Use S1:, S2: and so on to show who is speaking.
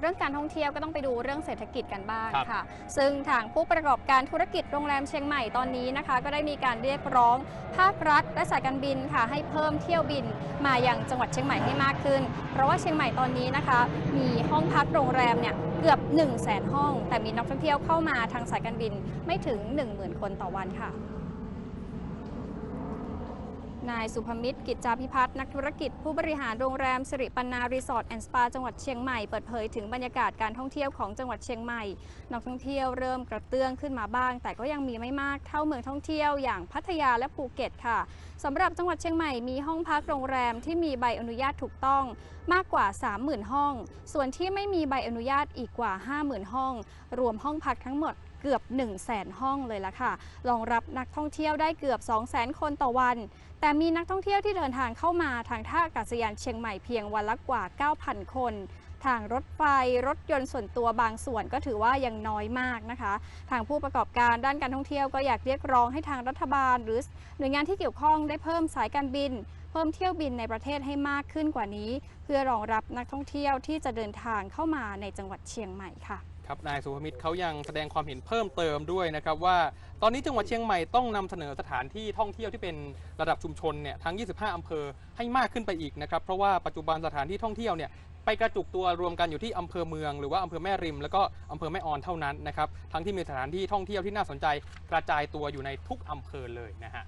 S1: เรื่องการท่องเที่ยวก็ต้องไปดูเรื่องเศรษฐกิจกันบ้าง
S2: ครับ
S1: ค่ะ ซึ่งทางผู้ประกอบการธุรกิจโรงแรมเชียงใหม่ตอนนี้นะคะ ก็ได้มีการเรียกร้องภาครัฐและสายการบินค่ะให้เพิ่มเที่ยวบินมายังจังหวัดเชียงใหม่ให้มากขึ้น เพราะว่าเชียงใหม่ตอนนี้นะคะ มีห้องพักโรงแรมเนี่ยเกือบ 1 0 0 0 0แสนห้อง แต่มีนักท่องเที่ยวเข้ามาทางสายการบินไม่ถึง 10,000 คนต่อวันค่ะ นายสุภมิตรกิจจาพิพัฒน์นักธุรกิจผู้บริหารโรงแรมสิริปันนารีสอร์ทแอนด์สปาจังหวัดเชียงใหม่เปิดเผยถึงบรรยากาศการท่องเที่ยวของจังหวัดเชียงใหม่นักท่องเที่ยวเริ่มกระเตื้องขึ้นมาบ้าง แต่ก็ยังมีไม่มากเท่าเมืองท่องเที่ยวอย่างพัทยาและภูเก็ตค่ะสำหรับจังหวัดเชียงใหม่มีห้องพักโรงแรมที่มีใบอนุญาตถูกต้องมากกว่า 30,000 ห้อง ส่วนที่ไม่มีใบอนุญาตอีกกว่า 50,000 ห้อง รวมห้องพักทั้งหมด เกือบ 1 0 0 0 0แสนห้องเลยละค่ะรองรับนักท่องเที่ยวได้เกือบ 2 0 0 0 0 0 คนต่อวัน แต่มีนักท่องเที่ยวที่เดินทางเข้ามาทางท่าอากาศยานเชียงใหม่เพียงวันละกว่า 9,000 คน ทางรถไฟรถยนต์ส่วนตัวบางส่วนก็ถือว่ายังน้อยมากนะคะ ทางผู้ประกอบการด้านการท่องเที่ยวก็อยากเรียกร้องให้ทางรัฐบาล หรือหน่วยงานที่เกี่ยวข้องได้เพิ่มสายการบินเพิ่มเที่ยวบินในประเทศให้มากขึ้นกว่านี้ เพื่อรองรับนักท่องเที่ยวที่จะเดินทางเข้ามาในจังหวัดเชียงใหม่ค่ะ
S2: ครับนายสุภมิตรเขายังแสดงความเห็นเพิ่มเติมด้วยนะครับว่า ตอนนี้จังหวัดเชียงใหม่ต้องนำเสนอสถานที่ท่องเที่ยวที่เป็นระดับชุมชนเนี่ยทั้ง 25อำเภอให้มากขึ้นไปอีกนะครับเพราะว่าปัจจุบันสถานที่ท่องเที่ยวเนี่ยไปกระจุกตัวรวมกันอยู่ที่อำเภอเมืองหรือว่าอำเภอแม่ริม แล้วก็อำเภอแม่ออนเท่านั้นนะครับทั้งที่มีสถานที่ท่องเที่ยวที่น่าสนใจกระจายตัวอยู่ในทุกอำเภอเลยนะฮะ